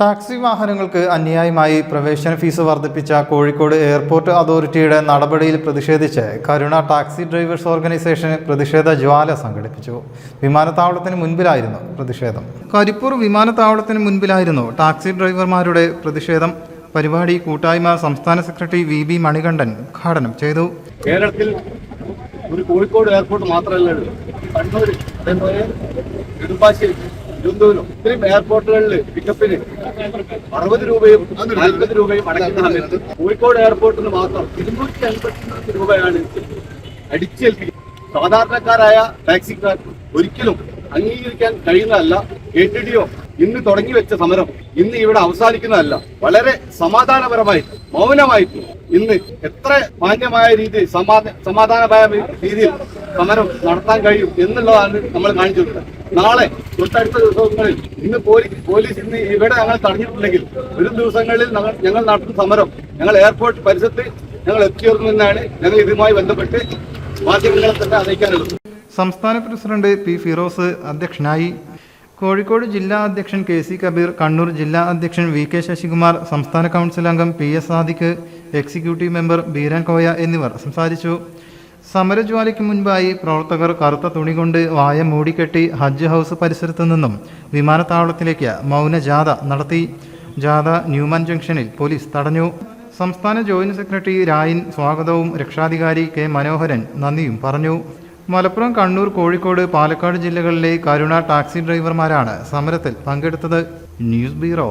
Taxi വാഹനങ്ങൾക്ക് അന്യായമായി പ്രവേശന ഫീസ് വർദ്ധിപ്പിച്ച കോഴിക്കോട് എയർപോർട്ട് അതോറിറ്റിയുടെ നടപടിയിൽ പ്രതിഷേധിച്ച് കരുണ ടാക്സി ഡ്രൈവേഴ്സ് ഓർഗനൈസേഷൻ പ്രതിഷേധ ജ്വാല സംഘടിപ്പിച്ചു. വിമാനത്താവളത്തിന് മുൻപിലായിരുന്നു പ്രതിഷേധം. കരിപ്പൂർ വിമാനത്താവളത്തിന് മുൻപിലായിരുന്നു ടാക്സി ഡ്രൈവർമാരുടെ പ്രതിഷേധം. പരിപാടി കൂട്ടായ്മ സംസ്ഥാന സെക്രട്ടറി വി ബി മണികണ്ഠൻ ഉദ്ഘാടനം ചെയ്തു. കേരളത്തിൽ ഒരു കോഴിക്കോട് എയർപോർട്ട് മാത്രമല്ല കണ്ണൂർ അതേപോലെ നെടുമ്പാശ്ശേരി തിരുവനന്തപുരം ഇത്രയും എയർപോർട്ടുകളിൽ പിക്കപ്പിന് അറുപത് രൂപയും നാൽപ്പത് രൂപയും അടയ്ക്കുന്ന സമയത്ത് കോഴിക്കോട് എയർപോർട്ടിന് മാത്രം ഇരുന്നൂറ്റി അൻപത്തി രൂപയാണ് അടിച്ചേൽപ്പിക്കുന്നത്. സാധാരണക്കാരായ ടാക്സിക്കാർ ഒരിക്കലും അംഗീകരിക്കാൻ കഴിയുന്നതല്ല. എ ടി ഡിഒ ഇന്ന് തുടങ്ങി വെച്ച സമരം ഇന്ന് ഇവിടെ അവസാനിക്കുന്നതല്ല. വളരെ സമാധാനപരമായി മൗനമായിട്ട് ഇന്ന് എത്ര മാന്യമായ രീതിയിൽ സമാധാനമായ രീതിയിൽ സമരം നടത്താൻ കഴിയും എന്നുള്ളതാണ് നമ്മൾ കാണിച്ചു കൊടുത്തത്. നാളെ തൊട്ടടുത്ത ദിവസങ്ങളിൽ ഇന്ന് പോലീസ് ഇന്ന് ഇവിടെ ഞങ്ങൾ തടഞ്ഞിട്ടുണ്ടെങ്കിൽ വരും ദിവസങ്ങളിൽ ഞങ്ങൾ നടത്തുന്ന സമരം ഞങ്ങൾ എയർപോർട്ട് പരിസരത്ത് ഞങ്ങൾ എത്തിയിരുന്നെന്നാണ് ഞങ്ങൾ ഇതുമായി ബന്ധപ്പെട്ട് മാധ്യമങ്ങളെ തന്നെ അറിയിക്കാനുള്ളത്. സംസ്ഥാന പ്രസിഡന്റ് പി ഫിറോസ് അധ്യക്ഷനായി കോഴിക്കോട് ജില്ലാ അധ്യക്ഷൻ കെ സി കബീർ കണ്ണൂർ ജില്ലാ അധ്യക്ഷൻ വി കെ ശശികുമാർ സംസ്ഥാന കൗൺസിൽ അംഗം P S Sadiq executive member Beeran Koya എന്നിവർ സംസാരിച്ചു. സമരജ്വാലയ്ക്ക് മുൻപായി പ്രവർത്തകർ കറുത്ത തുണി കൊണ്ട് വായ മൂടിക്കെട്ടി ഹജ്ജ് ഹൗസ് പരിസരത്തു നിന്നും വിമാനത്താവളത്തിലേക്ക് മൗന ജാഥ നടത്തി. ജാഥ ന്യൂമാൻ ജംഗ്ഷനിൽ പോലീസ് തടഞ്ഞു. സംസ്ഥാന ജോയിന്റ് സെക്രട്ടറി രായിൻ സ്വാഗതവും രക്ഷാധികാരി കെ മനോഹരൻ നന്ദിയും പറഞ്ഞു. മലപ്പുറം കണ്ണൂർ കോഴിക്കോട് പാലക്കാട് ജില്ലകളിലെ കരുണ ടാക്സി ഡ്രൈവർമാരാണ് സമരത്തിൽ പങ്കെടുത്തത്. News bureau